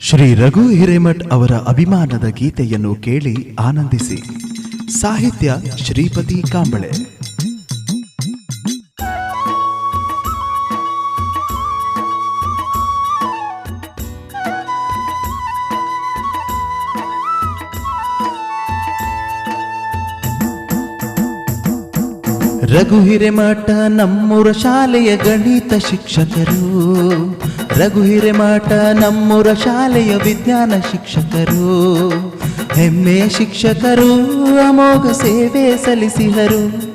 ಶ್ರೀ ರಘು ಹಿರೇಮಠ್ ಅವರ ಅಭಿಮಾನದ ಗೀತೆಯನ್ನು ಕೇಳಿ ಆನಂದಿಸಿ. ಸಾಹಿತ್ಯ ಶ್ರೀಪತಿ ಕಾಂಬಳೆ. ರಘು ಹಿರೇಮಠ ನಮ್ಮೂರ ಶಾಲೆಯ ಗಣಿತ ಶಿಕ್ಷಕರು. ರಘು ಹಿರೇಮಠ ನಮ್ಮೂರ ಶಾಲೆಯ ವಿಜ್ಞಾನ ಶಿಕ್ಷಕರು. ಹೆಮ್ಮೆಯ ಶಿಕ್ಷಕರು, ಅಮೋಘ ಸೇವೆ ಸಲ್ಲಿಸಿದರು.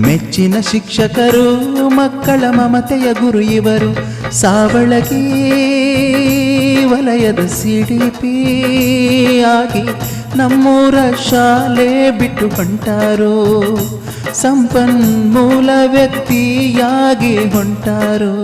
ಮೆಚ್ಚಿನ ಶಿಕ್ಷಕರು, ಮಕ್ಕಳ ಮಮತೆಯ ಗುರು ಇವರು. ಸಾವಳಗಿ, ವಲಯದ ಸಿಡಿಪಿ ಆಗಿ ನಮ್ಮೂರ ಶಾಲೆ ಬಿಟ್ಟು ಹೊಂಟಾರೋ? ಸಂಪನ್ಮೂಲ ವ್ಯಕ್ತಿಯಾಗಿ ಹೊಂಟಾರೋ?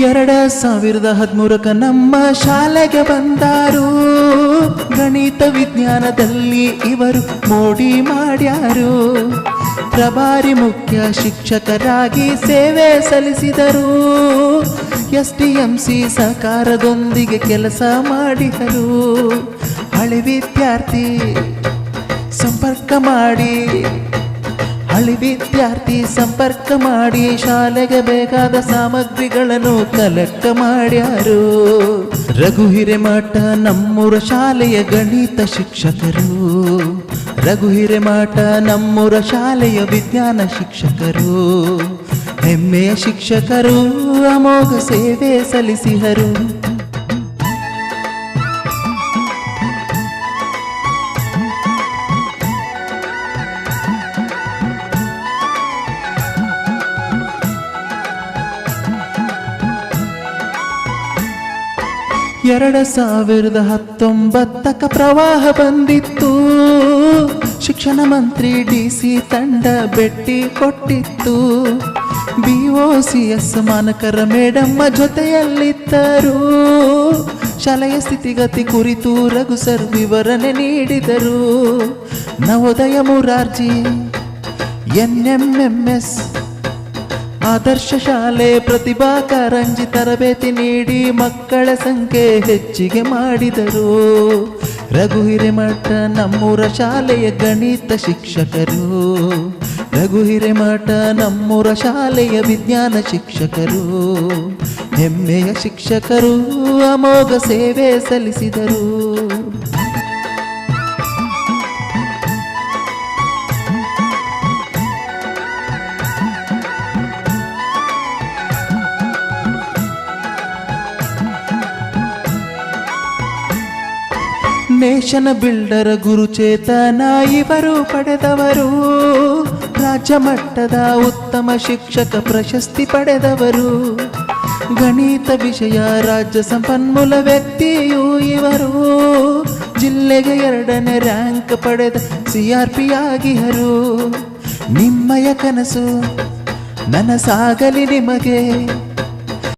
ಎರಡ ಸಾವಿರದ ಹದಿಮೂರಕ್ಕೆ ನಮ್ಮ ಶಾಲೆಗೆ ಬಂದಾರು. ಗಣಿತ ವಿಜ್ಞಾನದಲ್ಲಿ ಇವರು ಮೋಡಿ ಮಾಡ್ಯಾರು. ಪ್ರಭಾರಿ ಮುಖ್ಯ ಶಿಕ್ಷಕರಾಗಿ ಸೇವೆ ಸಲ್ಲಿಸಿದರು. ಎಸ್ ಟಿ ಎಂ ಸಿ ಸಹಕಾರದೊಂದಿಗೆ ಕೆಲಸ ಮಾಡಿದರು. ಹಳೆ ವಿದ್ಯಾರ್ಥಿ, ಸಂಪರ್ಕ ಮಾಡಿ. ವಿದ್ಯಾರ್ಥಿ ಸಂಪರ್ಕ ಮಾಡಿ ಶಾಲೆಗೆ ಬೇಕಾದ ಸಾಮಗ್ರಿಗಳನ್ನು ಕಲೆಕ್ಟ್ ಮಾಡ್ಯಾರು. ರಘು ಹಿರೇಮಠ ನಮ್ಮೂರ ಶಾಲೆಯ ಗಣಿತ ಶಿಕ್ಷಕರು. ರಘು ಹಿರೇಮಠ ನಮ್ಮೂರ ಶಾಲೆಯ ವಿಜ್ಞಾನ ಶಿಕ್ಷಕರು. ಹೆಮ್ಮೆಯ ಶಿಕ್ಷಕರು, ಅಮೋಘ ಸೇವೆ ಸಲ್ಲಿಸಿದರು. ಎರಡ ಸಾವಿರದ ಹತ್ತೊಂಬತ್ತಕ ಪ್ರವಾಹ ಬಂದಿತ್ತು. ಶಿಕ್ಷಣ ಮಂತ್ರಿ ಡಿ ಸಿ ತಂಡ ಭೇಟಿ ಕೊಟ್ಟಿತ್ತು. ಬಿ ಒ ಸಿ ಎಸ್ ಮಾನಕರ ಮೇಡಮ್ಮ ಜೊತೆಯಲ್ಲಿದ್ದರು. ಶಾಲೆಯ ಸ್ಥಿತಿಗತಿ ಕುರಿತು ರಘು ಸರ್ ವಿವರಣೆ ನೀಡಿದರು. Navodaya Morarji N M M S ಆದರ್ಶ ಶಾಲೆ ಪ್ರತಿಭಾ ಕಾರಂಜಿ ತರಬೇತಿ ನೀಡಿ ಮಕ್ಕಳ ಸಂಖ್ಯೆ ಹೆಚ್ಚಿಗೆ ಮಾಡಿದರು. ರಘು ಹಿರೇಮಠ ನಮ್ಮೂರ ಶಾಲೆಯ ಗಣಿತ ಶಿಕ್ಷಕರು. ರಘು ಹಿರೇಮಠ ನಮ್ಮೂರ ಶಾಲೆಯ ವಿಜ್ಞಾನ ಶಿಕ್ಷಕರು. ಹೆಮ್ಮೆಯ ಶಿಕ್ಷಕರು ಅಮೋಘ ಸೇವೆ ಸಲ್ಲಿಸಿದರು. ನೇಷನ್ ಬಿಲ್ಡರ್ ಗುರುಚೇತನ ಇವರು ಪಡೆದವರು ರಾಜ್ಯ ಮಟ್ಟದ ಉತ್ತಮ ಶಿಕ್ಷಕ ಪ್ರಶಸ್ತಿ ಪಡೆದವರು ಗಣಿತ ವಿಷಯ ರಾಜ್ಯ ಸಂಪನ್ಮೂಲ ವ್ಯಕ್ತಿಯು ಇವರು ಜಿಲ್ಲೆಗೆ ಎರಡನೇ ರ್ಯಾಂಕ್ ಪಡೆದ ಸಿ ಆರ್ ಪಿ ಆಗಿಹರು ನಿಮ್ಮಯ ಕನಸು ನನಸಾಗಲಿ ನಿಮಗೆ